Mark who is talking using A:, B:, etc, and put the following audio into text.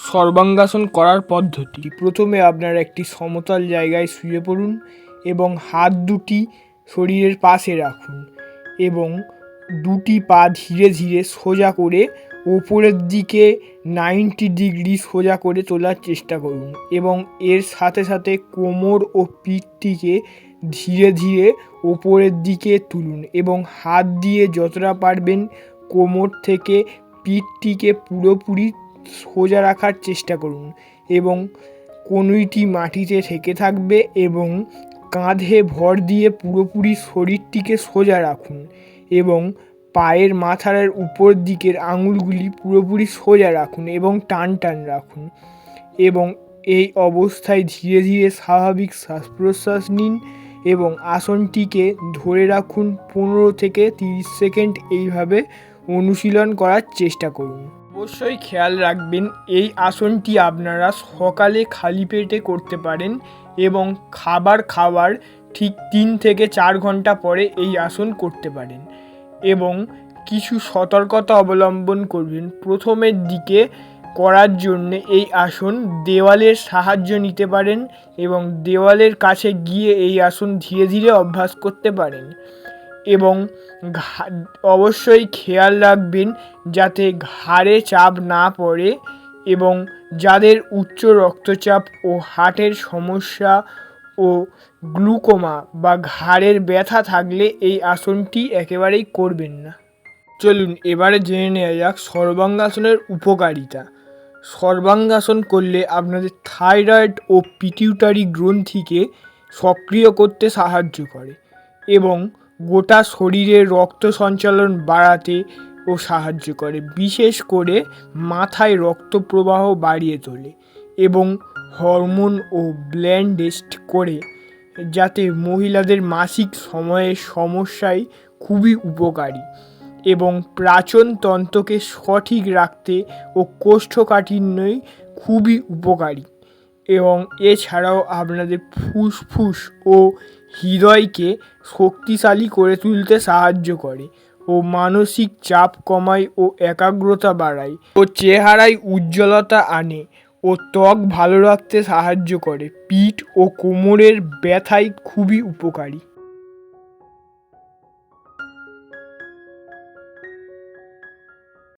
A: সর্বাঙ্গাসন করার পদ্ধতি। প্রথমে আপনার একটি সমতল জায়গায় শুয়ে পড়ুন এবং হাত দুটি শরীরের পাশে রাখুন এবং দুটি পা ধীরে ধীরে সোজা করে ওপরের দিকে নাইনটি ডিগ্রি সোজা করে তোলার চেষ্টা করুন এবং এর সাথে সাথে কোমর ও পিঠটিকে ধীরে ধীরে ওপরের দিকে তুলুন এবং হাত দিয়ে যতটা পারবেন কোমর থেকে পিঠটিকে পুরোপুরি সোজা রাখার চেষ্টা করুন এবং কনুইটি মাটিতে থেকে থাকবে এবং কাঁধে ভর দিয়ে পুরোপুরি শরীরটিকে সোজা রাখুন এবং পায়ের মাথার উপর দিকের আঙুলগুলি পুরোপুরি সোজা রাখুন এবং টান টান রাখুন এবং এই অবস্থায় ধীরে ধীরে স্বাভাবিক শ্বাস প্রশ্বাস নিন এবং আসনটিকে ধরে রাখুন পনেরো থেকে তিরিশ সেকেন্ড এইভাবে অনুশীলন করার চেষ্টা করুন। অবশ্যই খেয়াল রাখবেন, এই আসনটি আপনারা সকালে খালি পেটে করতে পারেন এবং খাবার খাওয়ার ঠিক তিন থেকে চার ঘণ্টা পরে এই আসন করতে পারেন। এবং কিছু সতর্কতা অবলম্বন করবেন। প্রথমের দিকে করার জন্য এই আসন দেওয়ালের সাহায্য নিতে পারেন এবং দেওয়ালের কাছে গিয়ে এই আসন ধীরে ধীরে অভ্যাস করতে পারেন। এবং অবশ্যই খেয়াল রাখবেন যাতে ঘাড়ে চাপ না পড়ে এবং যাদের উচ্চ রক্তচাপ ও হার্টের সমস্যা ও গ্লুকোমা বা ঘাড়ের ব্যথা থাকলে এই আসনটি একেবারেই করবেন না। চলুন, এবারে জেনে নেওয়া যাক সর্বাঙ্গাসনের উপকারিতা। সর্বাঙ্গাসন করলে আপনাদের থাইরয়েড ও পিটিউটারি গ্রন্থিকে সক্রিয় করতে সাহায্য করে এবং গোটা শরীরে রক্ত সঞ্চালন বাড়াতে ও সাহায্য করে, বিশেষ করে মাথায় রক্ত প্রবাহ বাড়িয়ে তোলে এবং হরমোন ও ব্ল্যান্ডেস্ট করে, যাতে মহিলাদের মাসিক সময়ের সমস্যায় খুবই উপকারী এবং প্রাচন তন্ত্রকে সঠিক রাখতে ও কোষ্ঠকাঠিন্যই খুবই উপকারী। এবং এছাড়াও আপনাদের ফুসফুস ও হৃদয়কে শক্তিশালী করে তুলতে সাহায্য করে ও মানসিক চাপ কমায় ও একাগ্রতা বাড়ায় ও চেহারায় উজ্জ্বলতা আনে ও ত্বক ভালো রাখতে সাহায্য করে। পিঠ ও কোমরের ব্যথায় খুবই উপকারী।